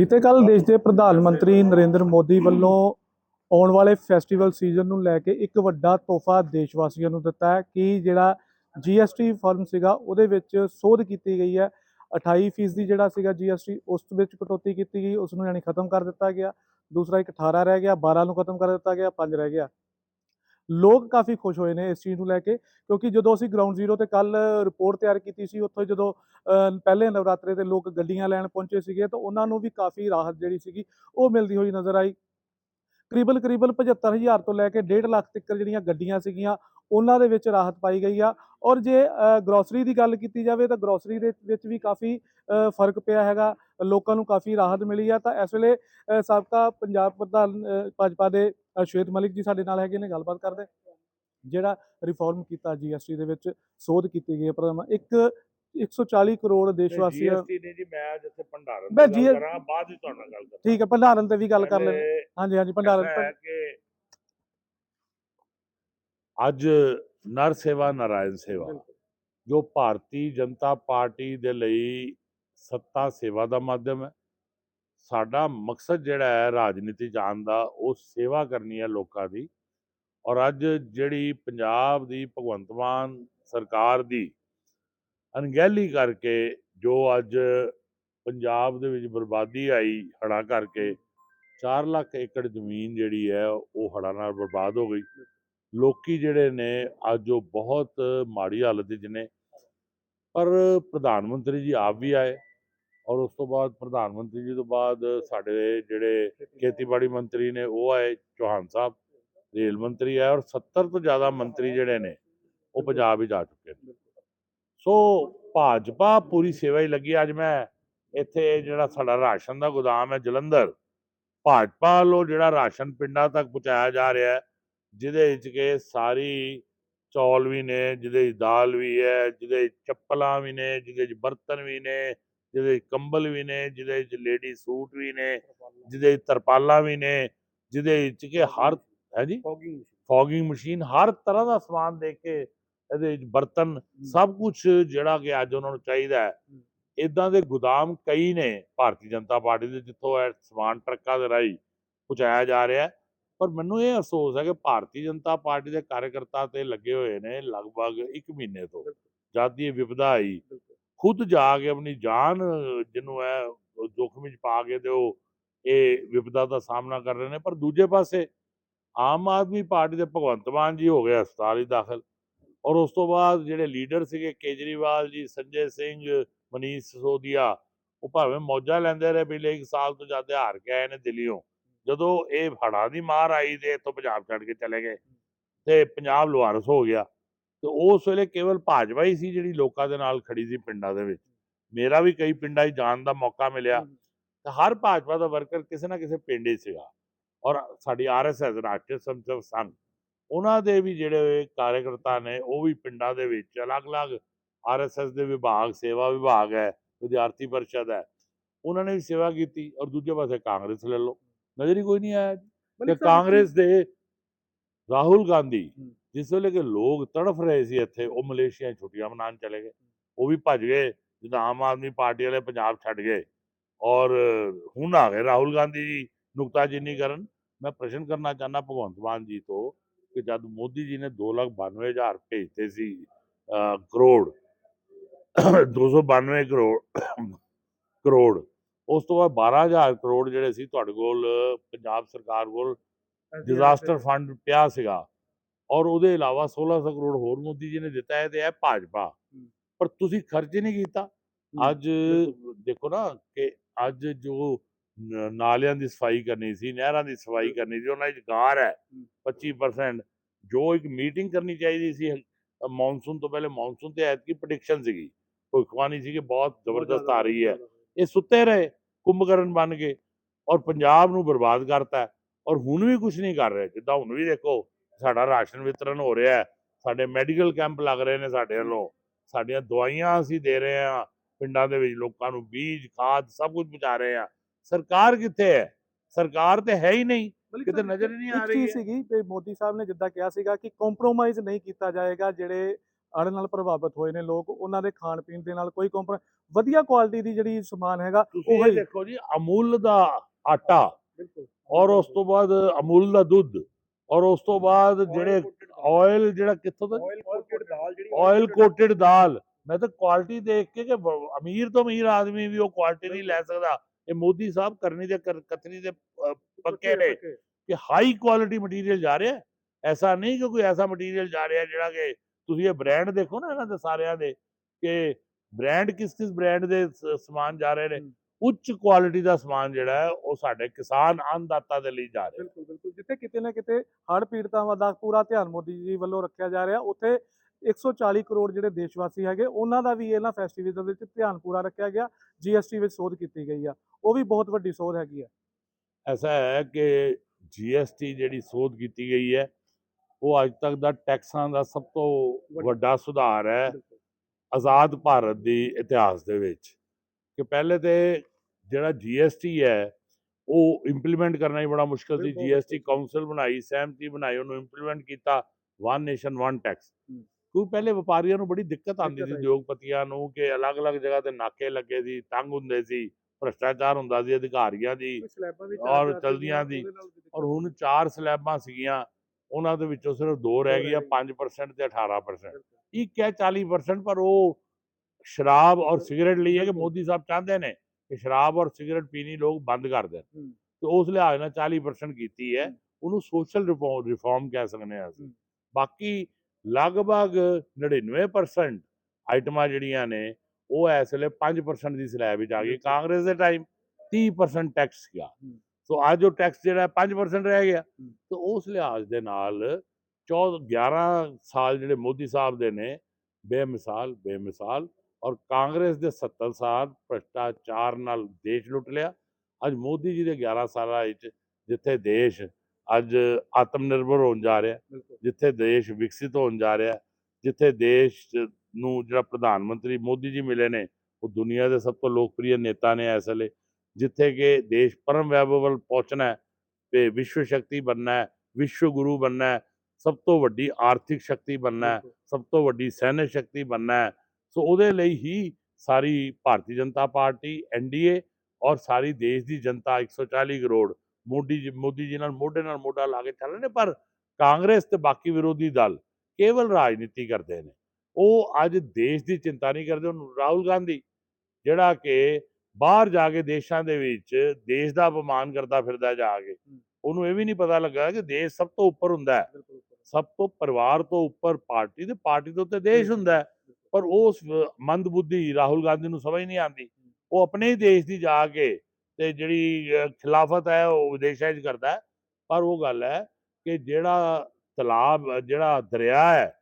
ਬੀਤੇ ਕੱਲ ਦੇਸ਼ ਦੇ ਪ੍ਰਧਾਨ ਮੰਤਰੀ ਨਰਿੰਦਰ ਮੋਦੀ ਵੱਲੋਂ ਆਉਣ ਵਾਲੇ ਫੈਸਟੀਵਲ ਸੀਜ਼ਨ ਨੂੰ ਲੈ ਕੇ ਇੱਕ ਵੱਡਾ ਤੋਹਫਾ ਦੇਸ਼ ਵਾਸੀਆਂ ਨੂੰ ਦਿੱਤਾ ਹੈ ਕਿ ਜਿਹੜਾ GST ਫਰਮ ਸੀਗਾ ਉਹਦੇ ਵਿੱਚ ਸੋਧ ਕੀਤੀ ਗਈ ਹੈ। 28% ਦੀ ਜਿਹੜਾ ਸੀਗਾ GST ਉਸ ਵਿੱਚ ਕਟੌਤੀ ਕੀਤੀ ਗਈ ਉਸ ਨੂੰ ਯਾਨੀ ਖਤਮ ਕਰ ਦਿੱਤਾ ਗਿਆ। ਦੂਸਰਾ ਇੱਕ 18 ਰਹਿ ਗਿਆ 12 ਨੂੰ ਖਤਮ ਕਰ ਦਿੱਤਾ ਗਿਆ 5 ਰਹਿ ਗਿਆ। ਲੋਕ ਕਾਫੀ ਖੁਸ਼ ਹੋਏ ਨੇ ਇਸ ਚੀਜ਼ ਨੂੰ ਲੈ ਕੇ, ਕਿਉਂਕਿ ਜਦੋਂ ਅਸੀਂ ਗਰਾਊਂਡ ਜ਼ੀਰੋ ਤੇ ਕੱਲ ਰਿਪੋਰਟ ਤਿਆਰ ਕੀਤੀ ਸੀ, ਉੱਥੋਂ ਜਦੋਂ ਪਹਿਲੇ ਨਵਰਾਤਰੇ ਤੇ ਲੋਕ ਗੱਡੀਆਂ ਲੈਣ ਪਹੁੰਚੇ ਸੀਗੇ, ਤਾਂ ਉਹਨਾਂ ਨੂੰ ਵੀ ਕਾਫੀ ਰਾਹਤ ਜਿਹੜੀ ਸੀਗੀ, ਉਹ ਮਿਲਦੀ ਹੋਈ ਨਜ਼ਰ ਆਈ। ਕਰੀਬਨ ਕਰੀਬਨ 75000 ਤੋਂ ਲੈ ਕੇ 1.5 ਲੱਖ ਤੱਕ ਜਿਹੜੀਆਂ ਗੱਡੀਆਂ ਸੀਗੀਆਂ, ਉਹਨਾਂ ਦੇ ਵਿੱਚ ਰਾਹਤ ਪਾਈ ਗਈ ਆ। ਔਰ ਜੇ ਗਰੋਸਰੀ ਦੀ ਗੱਲ ਕੀਤੀ ਜਾਵੇ, ਤਾਂ ਗਰੋਸਰੀ ਦੇ ਵਿੱਚ ਵੀ ਕਾਫੀ ਫ਼ਰਕ ਪਿਆ ਹੈਗਾ। ਲੋਕਾਂ ਨੂੰ ਕਾਫੀ ਰਾਹਤ ਮਿਲੀ ਆ। ਤਾਂ ਇਸ ਵੇਲੇ ਸਾਬਕਾ ਪੰਜਾਬ ਪ੍ਰਧਾਨ ਭਾਜਪਾ ਦੇ ਸ਼ਵੇਤ ਮਲਿਕ ਜੀ ਸਾਡੇ ਨਾਲ ਹੈਗੇ ਨੇ ਗੱਲਬਾਤ ਕਰਦੇ ਜਿਹੜਾ ਰਿਫਾਰਮ ਕੀਤਾ ਜੀਐਸਟੀ ਦੇ ਵਿੱਚ ਸੋਧ ਕੀਤੀ ਗਈ ਹੈ ਪ੍ਰਧਾਨ ਇੱਕ 140 ਕਰੋੜ ਦੇਸ਼ ਵਾਸੀਆਂ ਜੀਐਸਟੀ ਨੇ ਜੀ ਮੈਂ ਜਿੱਥੇ ਭੰਡਾਰਨ ਮੈਂ ਕਰਾਂ ਬਾਅਦ ਵਿੱਚ ਤੁਹਾਡੇ ਨਾਲ ਗੱਲ ਕਰਾਂ ਠੀਕ ਹੈ ਭੰਡਾਰਨ ਤੇ ਵੀ ਗੱਲ ਕਰ ਲੈਂਦੇ ਹਾਂਜੀ ਹਾਂਜੀ ਭੰਡਾਰਨ ਅੱਜ ਨਰ ਸੇਵਾ ਨਾਰਾਇਣ ਸੇਵਾ ਜੋ ਭਾਰਤੀ ਜਨਤਾ ਪਾਰਟੀ ਦੇ ਲਈ ਸੱਤਾ ਸੇਵਾ ਦਾ ਮਾਧਿਅਮ ਹੈ। ਸਾਡਾ ਮਕਸਦ ਜਿਹੜਾ ਹੈ ਰਾਜਨੀਤੀ ਜਾਣ ਦਾ, ਉਹ ਸੇਵਾ ਕਰਨੀ ਹੈ ਲੋਕਾਂ ਦੀ। ਔਰ ਅੱਜ ਜਿਹੜੀ ਪੰਜਾਬ ਦੀ ਭਗਵੰਤ ਮਾਨ ਸਰਕਾਰ ਦੀ ਅਣਗਹਿਲੀ ਕਰਕੇ ਜੋ ਅੱਜ ਪੰਜਾਬ ਦੇ ਵਿੱਚ ਬਰਬਾਦੀ ਆਈ ਹੜ੍ਹਾਂ ਕਰਕੇ 4 ਲੱਖ ਏਕੜ ਜ਼ਮੀਨ ਜਿਹੜੀ ਹੈ, ਉਹ ਹੜ੍ਹਾਂ ਨਾਲ ਬਰਬਾਦ ਹੋ ਗਈ। ਲੋਕੀ ਜਿਹੜੇ ਨੇ, ਅੱਜ ਉਹ ਬਹੁਤ ਮਾੜੀ ਹਾਲਤ ਵਿੱਚ ਨੇ। ਪਰ ਪ੍ਰਧਾਨ ਮੰਤਰੀ ਜੀ ਆਪ ਵੀ ਆਏ। ਔਰ ਉਸ ਤੋਂ ਬਾਅਦ ਪ੍ਰਧਾਨ ਮੰਤਰੀ ਜੀ ਤੋਂ ਬਾਅਦ ਸਾਡੇ ਜਿਹੜੇ ਖੇਤੀਬਾੜੀ ਮੰਤਰੀ ਨੇ, ਉਹ ਆਏ ਚੌਹਾਨ ਸਾਹਿਬ, ਰੇਲ ਮੰਤਰੀ ਆਏ ਔਰ 70 ਤੋਂ ਜ਼ਿਆਦਾ ਮੰਤਰੀ ਜਿਹੜੇ ਨੇ, ਉਹ ਪੰਜਾਬ ਵਿੱਚ ਆ ਚੁੱਕੇ ਨੇ। ਸੋ ਭਾਜਪਾ ਪੂਰੀ ਸੇਵਾ ਹੀ ਲੱਗੀ। ਅੱਜ ਮੈਂ ਇੱਥੇ ਜਿਹੜਾ ਸਾਡਾ ਰਾਸ਼ਨ ਦਾ ਗੋਦਾਮ ਹੈ ਜਲੰਧਰ, ਭਾਜਪਾ ਵੱਲੋਂ ਜਿਹੜਾ ਰਾਸ਼ਨ ਪਿੰਡਾਂ ਤੱਕ ਪਹੁੰਚਾਇਆ ਜਾ ਰਿਹਾ ਹੈ, ਜਿਹਦੇ ਵਿੱਚ ਕਿ ਸਾਰੀ ਚੌਲ ਵੀ ਨੇ, ਜਿਹਦੇ ਵਿੱਚ ਦਾਲ ਵੀ ਹੈ, ਜਿਹਦੇ ਵਿੱਚ ਚੱਪਲਾਂ ਵੀ ਨੇ, ਜਿਹਦੇ ਵਿੱਚ ਬਰਤਨ ਵੀ ਨੇ ਜਿਹਦੇ ਕੰਬਲ ਵੀ ਨੇ ਜਿਹਦੇ ਵਿੱਚ ਲੇਡੀ ਸੂਟ ਵੀ ਨੇ ਜਿਹਦੇ ਤਰਪਾਲਾਂ ਵੀ ਨੇ ਜਿਹਦੇ ਵਿੱਚ ਕਿ ਹਰ ਹੈ ਜੀ? ਫੌਗਿੰਗ ਮਸ਼ੀਨ ਹਰ ਤਰ੍ਹਾਂ ਦਾ ਸਮਾਨ ਦੇ ਕੇ ਇਹਦੇ ਵਿੱਚ ਬਰਤਨ ਸਭ ਕੁਝ ਜਿਹੜਾ ਕਿ ਅੱਜ ਉਹਨਾਂ ਨੂੰ ਚਾਹੀਦਾ ਹੈ। ਇਦਾਂ ਦੇ ਗੋਦਾਮ ਕਈ ਨੇ ਭਾਰਤੀ ਜਨਤਾ ਪਾਰਟੀ ਦੇ ਜਿੱਥੋਂ ਇਹ ਸਮਾਨ ਟਰੱਕਾਂ ਦੇ ਰਾਹੀਂ ਪਹੁੰਚਾਇਆ ਜਾ ਰਿਹਾ ਹੈ। ਪਰ ਮੈਨੂੰ ਇਹ ਅਫਸੋਸ ਹੈ ਕਿ ਭਾਰਤੀ ਜਨਤਾ ਪਾਰਟੀ ਦੇ ਕਾਰਜਕਰਤਾ ਤੇ ਲੱਗੇ ਹੋਏ ਨੇ ਲਗਭਗ 1 ਮਹੀਨੇ ਤੋਂ। ਜਦ ਦੀ ਇਹ ਵਿਪਦਾ ਆਈ ਖੁਦ ਜਾ ਕੇ ਆਪਣੀ ਜਾਨ ਜਿਹਨੂੰ ਹੈ, ਉਹ ਜੋਖਮ ਵਿੱਚ ਪਾ ਕੇ ਤੇ ਉਹ ਇਹ ਵਿਪਦਾ ਦਾ ਸਾਹਮਣਾ ਕਰ ਰਹੇ ਨੇ। ਪਰ ਦੂਜੇ ਪਾਸੇ ਆਮ ਆਦਮੀ ਪਾਰਟੀ ਦੇ ਭਗਵੰਤ ਮਾਨ ਜੀ ਹੋ ਗਏ ਹਸਪਤਾਲ ਹੀ ਦਾਖਲ ਔਰ ਉਸ ਤੋਂ ਬਾਅਦ ਜਿਹੜੇ ਲੀਡਰ ਸੀਗੇ ਕੇਜਰੀਵਾਲ ਜੀ, ਸੰਜੇ ਸਿੰਘ, ਮਨੀਸ਼ ਸਿਸੋਦੀਆ, ਉਹ ਭਾਵੇਂ ਮੌਜਾਂ ਲੈਂਦੇ ਰਹੇ ਪਿਛਲੇ ਇੱਕ ਸਾਲ ਤੋਂ ਜ਼ਿਆਦਾ ਹਾਰ ਕੇ ਆਏ ਨੇ ਦਿੱਲੀੋਂ। ਜਦੋਂ ਇਹ ਹੜ੍ਹਾਂ ਦੀ ਮਾਰ ਆਈ ਤੇ ਇੱਥੋਂ ਪੰਜਾਬ ਛੱਡ ਕੇ ਚਲੇ ਗਏ ਤੇ ਪੰਜਾਬ ਲੁਹਾਰਸ ਹੋ ਗਿਆ। ਤੇ ਉਸ ਵੇਲੇ ਕੇਵਲ ਭਾਜਪਾ ਹੀ ਸੀ ਜਿਹੜੀ ਲੋਕਾਂ ਦੇ ਨਾਲ ਖੜੀ ਸੀ ਪਿੰਡਾਂ ਦੇ ਵਿੱਚ। ਮੇਰਾ ਵੀ ਕਈ ਪਿੰਡਾਂ 'ਚ ਜਾਣ ਦਾ ਮੌਕਾ ਮਿਲਿਆ। ਤੇ ਹਰ ਭਾਜਪਾ ਦਾ ਵਰਕਰ ਕਿਸੇ ਨਾ ਕਿਸੇ ਪਿੰਡ 'ਚ ਸੀਗਾ। ਔਰ ਸਾਡੀ ਆਰਐਸਐਸ ਰਾਸ਼ਟਰੀ ਸੰਸਦ ਸੰਘ ਉਹਨਾਂ ਦੇ ਵੀ ਜਿਹੜੇ ਕਾਰਜਕਰਤਾ ਨੇ ਉਹ ਵੀ ਪਿੰਡਾਂ ਦੇ ਵਿੱਚ ਅਲੱਗ-ਅਲੱਗ ਆਰਐਸਐਸ ਦੇ ਵਿਭਾਗ ਸੇਵਾ ਵਿਭਾਗ ਹੈ ਵਿਦਿਆਰਥੀ ਪਰਿਸ਼ਦ ਹੈ। ਉਹਨਾਂ ਨੇ ਵੀ ਸੇਵਾ ਕੀਤੀ ਔਰ ਦੂਜੇ ਪਾਸੇ ਕਾਂਗਰਸ ਲੈ ਲਓ। ਨਜ਼ਰ ਹੀ ਕੋਈ ਨਹੀਂ ਆਇਆ। ਕਿ ਕਾਂਗਰਸ ਦੇ ਰਾਹੁਲ ਗਾਂਧੀ। ਜਿਸ ਵੇਲੇ ਕਿ ਲੋਕ ਤੜਫ ਰਹੇ ਸੀ ਇੱਥੇ ਉਹ ਮਲੇਸ਼ੀਆ ਛੁੱਟੀਆਂ ਮਨਾਉਣ ਚਲੇ ਗਏ। ਉਹ ਵੀ ਭੱਜ ਗਏ ਜਿੱਦਾਂ ਆਮ ਆਦਮੀ ਪਾਰਟੀ ਵਾਲੇ ਪੰਜਾਬ ਛੱਡ ਗਏ। ਔਰ ਹੁਣ ਆ ਗਏ ਰਾਹੁਲ ਗਾਂਧੀ ਜੀ ਨੁਕਤਾਚੀਨੀ ਕਰਨ। ਮੈਂ ਪ੍ਰਸ਼ਨ ਕਰਨਾ ਚਾਹੁੰਦਾ ਭਗਵੰਤ ਮਾਨ ਜੀ ਤੋਂ ਕਿ ਜਦ ਮੋਦੀ ਜੀ ਨੇ 292000 ਭੇਜਤੇ ਸੀ ਕਰੋੜ 292 ਕਰੋੜ ਕਰੋੜ ਉਸ ਤੋਂ ਬਾਅਦ 12000 ਕਰੋੜ ਜਿਹੜੇ ਸੀ ਤੁਹਾਡੇ ਕੋਲ ਪੰਜਾਬ ਸਰਕਾਰ ਕੋਲ ਡਿਜ਼ਾਸਟਰ ਫੰਡ ਪਿਆ ਸੀਗਾ। ਔਰ ਉਹਦੇ ਇਲਾਵਾ 1600 ਕਰੋੜ ਹੋਰ ਮੋਦੀ ਜੀ ਨੇ ਦਿੱਤਾ ਹੈ ਤੇ ਇਹ ਭਾਜਪਾ। ਪਰ ਤੁਸੀਂ ਖਰਚ ਨਹੀਂ ਕੀਤਾ। ਅੱਜ ਦੇਖੋ ਨਾ ਕਿ ਅੱਜ ਜੋ ਨਾਲਿਆਂ ਦੀ ਸਫ਼ਾਈ ਕਰਨੀ ਸੀ ਨਹਿਰਾਂ ਦੀ ਸਫ਼ਾਈ ਕਰਨੀ ਸੀ ਉਹਨਾਂ ਵਿੱਚ ਗਾਰ ਹੈ। 25% ਜੋ ਇੱਕ ਮੀਟਿੰਗ ਕਰਨੀ ਚਾਹੀਦੀ ਸੀ ਮੌਨਸੂਨ ਤੋਂ ਪਹਿਲੇ ਮੌਨਸੂਨ ਤੇ ਐਤਕੀ ਪ੍ਰੈਡਿਕਸ਼ਨ ਸੀਗੀ। ਭਵਿੱਖਬਾਣੀ ਸੀ ਕਿ ਬਹੁਤ ਜ਼ਬਰਦਸਤ ਆ ਰਹੀ ਹੈ। ਇਹ ਸੁੱਤੇ ਰਹੇ ਕੁੰਭਕਰਨ ਬਣ ਗਏ ਔਰ ਪੰਜਾਬ ਨੂੰ ਬਰਬਾਦ ਕਰਤਾ ਔਰ ਹੁਣ ਵੀ ਕੁਝ ਨਹੀਂ ਕਰ ਰਹੇ। ਜਿੱਦਾਂ ਹੁਣ ਵੀ ਦੇਖੋ ਸਾਡਾ ਰਾਸ਼ਨ ਵਿਤਰਨ ਹੋ ਰਿਹਾ ਹੈ। ਸਾਡੇ ਮੈਡੀਕਲ ਕੈਂਪ ਲੱਗ ਰਹੇ ਨੇ ਸਾਡੇ ਵੱਲੋਂ। ਸਾਡੀਆਂ ਦਵਾਈਆਂ ਅਸੀਂ ਦੇ ਰਹੇ ਹਾਂ। ਪਿੰਡਾਂ ਦੇ ਵਿੱਚ ਲੋਕਾਂ ਨੂੰ ਬੀਜ ਖਾਦ ਸਭ ਕੁਝ ਪਹੁੰਚਾ ਰਹੇ ਹਾਂ। ਸਰਕਾਰ ਕਿੱਥੇ ਹੈ? ਸਰਕਾਰ ਤੇ ਹੈ ਹੀ ਨਹੀਂ। ਕਿਤੇ ਨਜ਼ਰ ਨਹੀਂ ਆ ਰਹੀ ਸੀਗੀ ਤੇ ਮੋਦੀ ਸਾਹਿਬ ਨੇ ਜਿੱਦਾਂ ਕਿਹਾ ਸੀਗਾ ਕਿ ਕੰਪਰੋਮਾਈਜ਼ ਨਹੀਂ ਕੀਤਾ ਜਾਏਗਾ ਜਿਹੜੇ ਹੜ੍ਹ ਨਾਲ ਪ੍ਰਭਾਵਿਤ ਹੋਏ ਨੇ ਲੋਕ ਉਹਨਾਂ ਦੇ ਖਾਣ ਪੀਣ ਦੇ ਨਾਲ ਕੋਈ ਕੰਪਰ ਵਧੀਆ ਕੁਆਲਿਟੀ ਦੀ ਜਿਹੜੀ ਸਮਾਨ ਹੈਗਾ ਉਹ ਹੀ ਦੇਖੋ ਜੀ ਅਮੂਲ ਦਾ ਆਟਾ ਬਿਲਕੁਲ। ਔਰ ਉਸ ਤੋਂ ਬਾਅਦ ਅਮੂਲ ਦਾ ਦੁੱਧ। ਔਰ ਉਸ ਤੋਂ ਬਾਅਦ ਜਿਹੜੇ ਆਇਲ ਜਿਹੜਾ ਕਿੱਥੋਂ ਦਾ? ਆਇਲ ਕੋਟਡ ਦਾਲ ਮੈਂ ਤਾਂ ਕੁਆਲਿਟੀ ਦੇਖ ਕੇ ਕਿ ਅਮੀਰ ਤੋਂ ਅਮੀਰ ਆਦਮੀ ਵੀ ਉਹ ਕੁਆਲਿਟੀ ਨਹੀਂ ਲੈ ਸਕਦਾ। ਇਹ ਮੋਦੀ ਸਾਹਿਬ ਕਰਨੀ ਦੇ ਕਤਨੀ ਦੇ ਪੱਕੇ ਨੇ ਕਿ ਹਾਈ ਕੁਆਲਿਟੀ ਮਟੀਰੀਅਲ ਜਾ ਰਿਹਾ। ਐਸਾ ਨਹੀਂ ਕਿ ਕੋਈ ਐਸਾ ਮਟੀਰੀਅਲ ਜਾ ਰਿਹਾ ਜਿਹੜਾ ਕਿ ਤੁਸੀਂ ਇਹ ਬ੍ਰਾਂਡ ਦੇਖੋ ਨਾ ਇਹਨਾਂ ਦੇ ਸਾਰਿਆਂ ਦੇ ਕਿ ਬ੍ਰਾਂਡ ਕਿਸ ਕਿਸ ਬ੍ਰਾਂਡ ਦੇ ਸਮਾਨ ਜਾ ਰਹੇ ਨੇ। ਉੱਚ ਕੁਆਲਿਟੀ ਦਾ ਸਮਾਨ ਜਿਹੜਾ ਹੈ ਉਹ ਸਾਡੇ ਕਿਸਾਨ ਅੰਨਦਾਤਾ ਦੇ ਲਈ ਜਾ ਰਿਹਾ। ਬਿਲਕੁਲ ਬਿਲਕੁਲ। ਜਿੱਥੇ ਕਿਤੇ ਨਾ ਕਿਤੇ ਹੜ੍ਹ ਪੀੜਤਾਵਾਂ ਦਾ ਪੂਰਾ ਧਿਆਨ ਮੋਦੀ ਜੀ ਵੱਲੋਂ ਰੱਖਿਆ ਜਾ ਰਿਹਾ। ਉੱਥੇ 140 ਕਰੋੜ ਜਿਹੜੇ ਦੇਸ਼ ਵਾਸੀ ਹੈਗੇ ਉਹਨਾਂ ਦਾ ਵੀ ਇਹਨਾਂ ਫੈਸਟੀਵਲ ਦੇ ਵਿੱਚ ਧਿਆਨ ਪੂਰਾ ਰੱਖਿਆ ਗਿਆ ਜੀਐਸਟੀ ਵਿੱਚ ਸੋਧ ਕੀਤੀ ਗਈ ਆ। ਉਹ ਵੀ ਬਹੁਤ ਵੱਡੀ ਸੋਧ ਹੈਗੀ ਆ। ਐਸਾ ਹੈ ਕਿ ਜੀਐਸਟੀ ਜਿਹੜੀ ਸੋਧ ਕੀਤੀ ਗਈ ਹੈ ਉਹ ਅੱਜ ਤੱਕ ਦਾ ਟੈਕਸਾਂ ਦਾ ਸਭ ਤੋਂ ਵੱਡਾ ਸੁਧਾਰ ਹੈ ਆਜ਼ਾਦ ਭਾਰਤ ਦੀ ਇਤਿਹਾਸ ਦੇ ਵਿੱਚ। ਕਿ ਪਹਿਲੇ ਤੇ ਜਿਹੜਾ ਜੀਐਸਟੀ ਹੈ ਉਹ ਇੰਪਲੀਮੈਂਟ ਕਰਨਾ ਹੀ ਬੜਾ ਮੁਸ਼ਕਲ ਸੀ। ਜੀਐਸਟੀ ਕਾਉਂਸਲ ਬਣਾਈ ਸਹਿਮਤੀ ਬਣਾਈ ਉਹਨੂੰ ਇੰਪਲੀਮੈਂਟ ਕੀਤਾ ਵਨ ਨੇਸ਼ਨ ਵਨ ਟੈਕਸ। ਕਿਉਂਕਿ ਪਹਿਲੇ ਵਪਾਰੀਆਂ ਨੂੰ ਬੜੀ ਦਿੱਕਤ ਆਉਂਦੀ ਸੀ। ਉਦਯੋਗਪਤੀਆਂ ਨੂੰ ਕਿ ਅਲੱਗ-ਅਲੱਗ ਜਗ੍ਹਾ ਤੇ ਨਾਕੇ ਲੱਗੇ ਸੀ ਤੰਗ ਹੁੰਦੇ ਸੀ ਭ੍ਰਸ਼ਟਾਚਾਰ ਹੁੰਦਾ ਸੀ ਅਧਿਕਾਰੀਆਂ ਦੀ ਔਰ ਚਲਦੀਆਂ ਦੀ, ਔਰ ਹੁਣ ਚਾਰ ਸਲੈਬਾਂ ਸੀਗੀਆਂ ਉਹਨਾਂ ਦੇ ਵਿੱਚੋਂ ਸਿਰਫ ਦੋ ਰਹਿ ਗਈਆਂ ਰਹਿ 5% ਤੇ 18% ਇੱਕ ਹੈ 40% ਪਰ ਉਹ ਸ਼ਰਾਬ ਔਰ ਸਿਗਰਟ ਲਈ ਹੈ ਕਿ। ਮੋਦੀ ਸਾਹਿਬ ਚਾਹੁੰਦੇ ਨੇ? ਕਿ ਸ਼ਰਾਬ ਔਰ ਸਿਗਰਟ ਪੀਣੀ ਲੋਕ ਬੰਦ ਕਰ ਦੇਣ ਹੂੰ। ਤੇ ਉਸ ਲਿਹਾਜ਼ ਨਾਲ 40% ਕੀਤੀ ਹੈ। ਉਹਨੂੰ ਸੋਸ਼ਲ ਰਿਫਾਰਮ ਕਹਿ ਸਕਦੇ ਹਾਂ ਅਸੀਂ। ਬਾਕੀ ਲਗਭਗ 99% ਆਈਟਮਾਂ ਜਿਹੜੀਆਂ ਨੇ ਉਹ ਇਸ ਵੇਲੇ 5% ਦੀ ਸਲੈਬ ਵਿੱਚ ਆ ਗਈ। ਕਾਂਗਰਸ ਦੇ ਟਾਈਮ 30% ਟੈਕਸ ਸੀਗਾ। ਸੋ ਅੱਜ ਉਹ ਟੈਕਸ ਜਿਹੜਾ ਹੈ 5% ਰਹਿ ਗਿਆ। ਤੇ ਉਸ ਲਿਹਾਜ਼ ਦੇ ਨਾਲ 14 11 ਸਾਲ ਜਿਹੜੇ ਮੋਦੀ ਸਾਹਿਬ ਦੇ ਨੇ ਬੇਮਿਸਾਲ ਬੇਮਿਸਾਲ ਔਰ ਕਾਂਗਰਸ ਦੇ 70 ਸਾਲ ਭ੍ਰਸ਼ਟਾਚਾਰ ਨਾਲ ਦੇਸ਼ ਲੁੱਟ ਲਿਆ ਅੱਜ ਮੋਦੀ ਜੀ ਦੇ 11 ਸਾਲਾਂ ਵਿੱਚ ਜਿੱਥੇ ਦੇਸ਼ ਅੱਜ ਆਤਮ ਨਿਰਭਰ ਹੋਣ ਜਾ ਰਿਹਾ ਜਿੱਥੇ ਦੇਸ਼ ਵਿਕਸਿਤ ਹੋਣ ਜਾ ਰਿਹਾ ਜਿੱਥੇ ਦੇਸ਼ ਨੂੰ ਜਿਹੜਾ ਪ੍ਰਧਾਨ ਮੰਤਰੀ ਮੋਦੀ ਜੀ ਮਿਲੇ ਨੇ ਉਹ ਦੁਨੀਆ ਦੇ ਸਭ ਤੋਂ ਲੋਕਪ੍ਰਿਯ ਨੇਤਾ ਨੇ ਇਸ ਵੇਲੇ ਜਿੱਥੇ ਕਿ ਦੇਸ਼ ਪਰਮ ਵੈਭਵ ਵੱਲ ਪਹੁੰਚਣਾ ਹੈ ਤੇ ਵਿਸ਼ਵ ਸ਼ਕਤੀ ਬਣਨਾ ਹੈ ਵਿਸ਼ਵ ਗੁਰੂ ਬਣਨਾ ਹੈ ਸਭ ਤੋਂ ਵੱਡੀ ਆਰਥਿਕ ਸ਼ਕਤੀ ਬਣਨਾ ਹੈ। ਸਭ ਤੋਂ ਵੱਡੀ ਸੈਨਿਕ ਸ਼ਕਤੀ ਬਣਨਾ ਹੈ ਸੋ ਉਹਦੇ ਲਈ ਹੀ ਸਾਰੀ ਭਾਰਤੀ ਜਨਤਾ ਪਾਰਟੀ ਐਨਡੀਏ ਔਰ ਸਾਰੀ ਦੇਸ਼ ਦੀ ਜਨਤਾ 140 ਕਰੋੜ ਮੋਦੀ ਜੀ ਮੋਦੀ ਜੀ ਨਾਲ ਮੋਢੇ ਨਾਲ ਮੋਢਾ ਲਾ ਕੇ ਚੱਲ ਰਹੇ ਨੇ ਪਰ ਕਾਂਗਰਸ ਤੇ ਬਾਕੀ ਵਿਰੋਧੀ ਦਲ ਕੇਵਲ ਰਾਜਨੀਤੀ ਕਰਦੇ ਨੇ। ਉਹ ਅੱਜ ਦੇਸ਼ ਦੀ ਚਿੰਤਾ ਨਹੀਂ ਕਰਦੇ ਹੁਣ ਰਾਹੁਲ ਗਾਂਧੀ ਜਿਹੜਾ ਕਿ ਬਾਹਰ ਜਾ ਕੇ ਦੇਸ਼ਾਂ ਦੇ ਵਿੱਚ ਦੇਸ਼ ਦਾ ਅਪਮਾਨ ਕਰਦਾ ਫਿਰਦਾ ਜਾ ਕੇ ਉਹਨੂੰ ਇਹ ਵੀ ਨਹੀਂ ਪਤਾ ਲੱਗਾ ਕਿ ਦੇਸ਼ ਸਭ ਤੋਂ ਉੱਪਰ ਹੁੰਦਾ ਹੈ। ਸਭ ਤੋਂ ਪਰਿਵਾਰ ਤੋਂ ਉੱਪਰ ਪਾਰਟੀ ਤੇ ਪਾਰਟੀ ਤੋਂ ਉੱਤੇ ਦੇਸ਼ ਹੁੰਦਾ ਹੈ। ਪਰ ਉਸ ਮੰਦਬੁੱਧੀ ਰਾਹੁਲ ਗਾਂਧੀ ਨੂੰ ਸਮਝ ਨਹੀਂ ਆਉਂਦੀ। ਉਹ ਆਪਣੇ ਹੀ ਦੇਸ਼ ਦੀ ਜਾ ਕੇ ਤੇ ਜਿਹੜੀ ਖਿਲਾਫਤ ਹੈ, ਉਹ ਵਿਦੇਸ਼ਾਂ 'ਚ ਕਰਦਾ ਹੈ। ਪਰ ਉਹ ਗੱਲ ਹੈ ਕਿ ਜਿਹੜਾ ਤਲਾਬ, ਜਿਹੜਾ ਦਰਿਆ ਹੈ,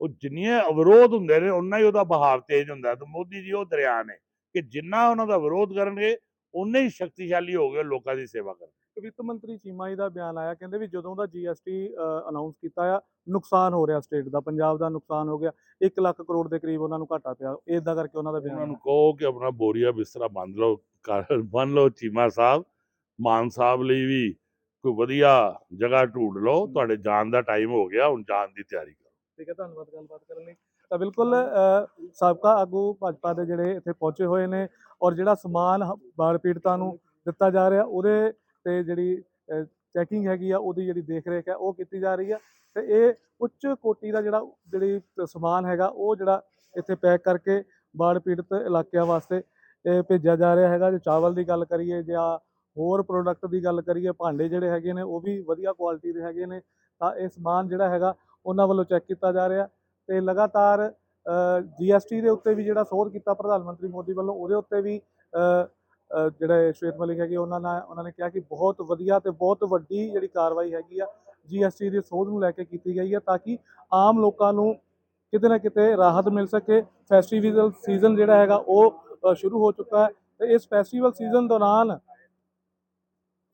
ਉਹ ਜਿੰਨੇ ਅਵਰੋਧ ਹੁੰਦੇ ਨੇ ਉਨਾ ਹੀ ਉਹਦਾ ਬਹਾਵ ਤੇਜ਼ ਹੁੰਦਾ ਤੇ ਮੋਦੀ ਜੀ ਉਹ ਦਰਿਆ ਨੇ ਕਿ ਜਿੰਨਾ ਉਹਨਾਂ ਦਾ ਵਿਰੋਧ ਕਰਨਗੇ ਉਨੇ ਹੀ ਸ਼ਕਤੀਸ਼ਾਲੀ ਹੋ ਗਏ ਲੋਕਾਂ ਦੀ ਸੇਵਾ ਕਰਨ ਵਿੱਤ ਮੰਤਰੀ ਚੀਮਾ ਜੀ ਦਾ ਬਿਆਨ ਆਇਆ ਕਹਿੰਦੇ ਵੀ ਜਦੋਂ ਦਾ ਜੀਐਸਟੀ ਅਨਾਉਂਸ ਕੀਤਾ ਆ ਨੁਕਸਾਨ ਹੋ ਰਿਹਾ ਸਟੇਟ ਦਾ ਪੰਜਾਬ ਦਾ ਨੁਕਸਾਨ ਹੋ ਗਿਆ 1 ਲੱਖ ਕਰੋੜ ਦੇ ਕਰੀਬ ਉਹਨਾਂ ਨੂੰ ਘਾਟਾ ਪਿਆ ਇਦਾਂ ਕਰਕੇ ਉਹਨਾਂ ਦਾ ਉਹਨਾਂ ਬਿਆਨ ਨੂੰ ਕਹੋ ਕਿ ਆਪਣਾ ਬੋਰੀਆ ਬਿਸਤਰਾ ਬੰਨ ਲਓ ਘਰ ਬੰਨ ਲਓ ਚੀਮਾ ਸਾਹਿਬ ਮਾਨ ਸਾਹਿਬ ਲਈ ਵੀ ਕੋਈ ਵਧੀਆ ਜਗ੍ਹਾ ਢੂੰਡ ਲਓ ਤੁਹਾਡੇ ਜਾਣ ਦਾ ਟਾਈਮ ਹੋ ਗਿਆ ਹੁਣ ਜਾਣ ਦੀ ਤਿਆਰੀ ਕਰੋ। ਠੀਕ ਹੈ ਧੰਨਵਾਦ ਗੱਲਬਾਤ ਕਰਨ ਲਈ। ਤਾਂ ਬਿਲਕੁਲ ਸਾਬਕਾ ਆਗੂ ਭਾਜਪਾ ਦੇ ਜਿਹੜੇ ਇੱਥੇ ਪਹੁੰਚੇ ਹੋਏ ਨੇ ਔਰ ਜਿਹੜਾ ਸਮਾਨ ਬਾੜ ਪੀੜਤਾਂ ਨੂੰ ਦਿੱਤਾ ਜਾ ਰਿਹਾ ਉਹਦੇ ਤੇ ਜਿਹੜੀ ਚੈਕਿੰਗ ਹੈਗੀ ਆ, ਉਹਦੀ ਜਿਹੜੀ ਦੇਖ ਰੇਖ ਹੈ, ਉਹ ਕੀਤੀ ਜਾ ਰਹੀ ਆ। ਤੇ ਇਹ ਉੱਚ ਕੋਟੀ ਦਾ ਜਿਹੜਾ ਜਿਹੜੀ ਸਮਾਨ ਹੈਗਾ, ਉਹ ਜਿਹੜਾ ਇੱਥੇ ਪੈਕ ਕਰਕੇ ਬਾੜ ਪੀੜਤ ਇਲਾਕਿਆਂ ਵਾਸਤੇ ਇਹ ਭੇਜਿਆ ਜਾ ਰਿਹਾ ਹੈਗਾ। ਜੇ ਚਾਵਲ ਦੀ ਗੱਲ ਕਰੀਏ ਜਾਂ ਹੋਰ ਪ੍ਰੋਡਕਟ ਦੀ ਗੱਲ ਕਰੀਏ, ਭਾਂਡੇ ਜਿਹੜੇ ਹੈਗੇ ਨੇ, ਉਹ ਵੀ ਵਧੀਆ ਕੁਆਲਿਟੀ ਦੇ ਹੈਗੇ ਨੇ। ਤਾਂ ਇਹ ਸਮਾਨ ਜਿਹੜਾ ਹੈਗਾ, ਉਹਨਾਂ ਵੱਲੋਂ ਚੈੱਕ ਕੀਤਾ ਜਾ ਰਿਹਾ। ਤੇ ਲਗਾਤਾਰ ਜੀਐਸਟੀ ਦੇ ਉੱਤੇ ਵੀ ਜਿਹੜਾ ਸੋਧ ਕੀਤਾ ਪ੍ਰਧਾਨ ਮੰਤਰੀ ਮੋਦੀ ਵੱਲੋਂ, ਉਹਦੇ ਉੱਤੇ ਵੀ ਜਿਹੜੇ ਸ਼ਵੇਤ ਮਲਿਕ ਹੈਗੇ, ਉਹਨਾਂ ਨਾਲ, ਉਹਨਾਂ ਨੇ ਕਿਹਾ ਕਿ ਬਹੁਤ ਵਧੀਆ ਤੇ ਬਹੁਤ ਵੱਡੀ ਜਿਹੜੀ ਕਾਰਵਾਈ ਹੈਗੀ ਆ ਜੀਐਸਟੀ ਦੀ ਸੋਧ ਨੂੰ ਲੈ ਕੇ ਕੀਤੀ ਗਈ ਹੈ ਤਾਂ ਕਿ ਆਮ ਲੋਕਾਂ ਨੂੰ ਕਿਤੇ ਨਾ ਕਿਤੇ ਰਾਹਤ ਮਿਲ ਸਕੇ। ਫੈਸਟੀਵਲ ਸੀਜ਼ਨ ਜਿਹੜਾ ਹੈਗਾ, ਉਹ ਸ਼ੁਰੂ ਹੋ ਚੁੱਕਾ ਹੈ ਤੇ ਇਸ ਫੈਸਟੀਵਲ ਸੀਜ਼ਨ ਦੌਰਾਨ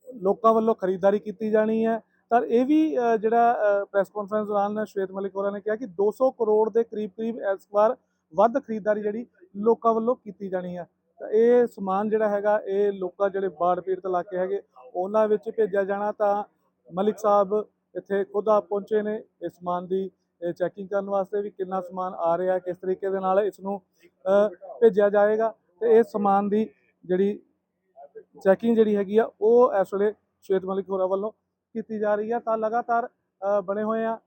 ਲੋਕਾਂ ਵੱਲੋਂ ਖਰੀਦਦਾਰੀ ਕੀਤੀ ਜਾਣੀ ਹੈ। ਤਾਂ ਇਹ ਵੀ ਜਿਹੜਾ ਪ੍ਰੈਸ ਕਾਨਫਰੰਸ ਦੌਰਾਨ ਸ਼ਵੇਤ ਮਲਿਕ ਹੋਰਾਂ ਨੇ ਕਿਹਾ ਕਿ 200 ਕਰੋੜ ਦੇ ਕਰੀਬ ਕਰੀਬ ਇਸ ਵਾਰ ਵੱਧ ਖਰੀਦਦਾਰੀ ਜਿਹੜੀ ਲੋਕਾਂ ਵੱਲੋਂ ਕੀਤੀ ਜਾਣੀ ਹੈ। ਤਾਂ ਇਹ ਸਮਾਨ ਜਿਹੜਾ ਹੈਗਾ ਇਹ ਲੋਕਾਂ ਜਿਹੜੇ ਬਾੜ ਪੀੜਤ ਇਲਾਕੇ ਹੈਗੇ ਉਹਨਾਂ ਵਿੱਚ ਭੇਜਿਆ ਜਾਣਾ ਤਾਂ ਮਲਿਕ ਸਾਹਿਬ ਇੱਥੇ ਖੁਦ ਆਪ ਪਹੁੰਚੇ ਨੇ। ਇਸ ਸਮਾਨ ਦੀ ਤੇ ਚੈਕਿੰਗ ਕਰਨ ਵਾਸਤੇ ਵੀ ਕਿੰਨਾ ਸਮਾਨ ਆ ਰਿਹਾ ਕਿਸ ਤਰੀਕੇ ਦੇ ਨਾਲ ਇਸ ਨੂੰ ਭੇਜਿਆ ਜਾਏਗਾ। ਤੇ ਇਸ ਸਮਾਨ ਦੀ ਜਿਹੜੀ ਚੈਕਿੰਗ ਜਿਹੜੀ ਹੈਗੀ ਆ ਉਹ ਇਸ ਵੇਲੇ ਸ਼ਵੇਤ ਮਲਿਕ ਹੋਰਾਂ ਵੱਲੋਂ ਕੀਤੀ ਜਾ ਰਹੀ ਹੈ ਤਾਂ ਲਗਾਤਾਰ ਬਣੇ ਹੋਏ ਆ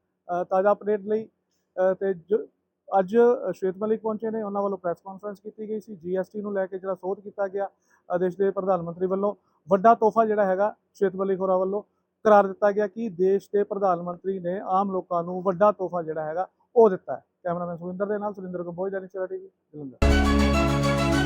ਤਾਜ਼ਾ ਅਪਡੇਟ ਲਈ ਅ, ਤੇ ਜੋ- ਅੱਜ ਸ਼ਵੇਤ ਮਲਿਕ ਪਹੁੰਚੇ ਨੇ, ਉਹਨਾਂ ਵੱਲੋਂ ਪ੍ਰੈਸ ਕਾਨਫਰੰਸ ਕੀਤੀ ਗਈ ਸੀ ਜੀਐਸਟੀ ਨੂੰ ਲੈ ਕੇ ਜਿਹੜਾ ਸੋਧ ਕੀਤਾ ਗਿਆ ਦੇਸ਼ ਦੇ ਪ੍ਰਧਾਨ ਮੰਤਰੀ ਵੱਲੋਂ, ਵੱਡਾ ਤੋਹਫਾ ਜਿਹੜਾ ਹੈਗਾ ਸ਼ਵੇਤ ਮਲਿਕ ਹੋਰਾਂ ਵੱਲੋਂ ਕਰਾਰ ਦਿੱਤਾ ਗਿਆ ਕਿ ਦੇਸ਼ ਦੇ ਪ੍ਰਧਾਨ ਮੰਤਰੀ ਨੇ ਆਮ ਲੋਕਾਂ ਨੂੰ ਵੱਡਾ ਤੋਹਫਾ ਜਿਹੜਾ ਹੈਗਾ ਉਹ ਦਿੱਤਾ ਹੈ। ਕੈਮਰਾਮੈਨ ਸੁਰਿੰਦਰ ਦੇ ਨਾਲ ਸੁਰਿੰਦਰ ਕੰਬੋਜ ਦਾ ਨਿਸ਼ਚਰਾ ਟੀਵੀ, ਜਲੰਧਰ।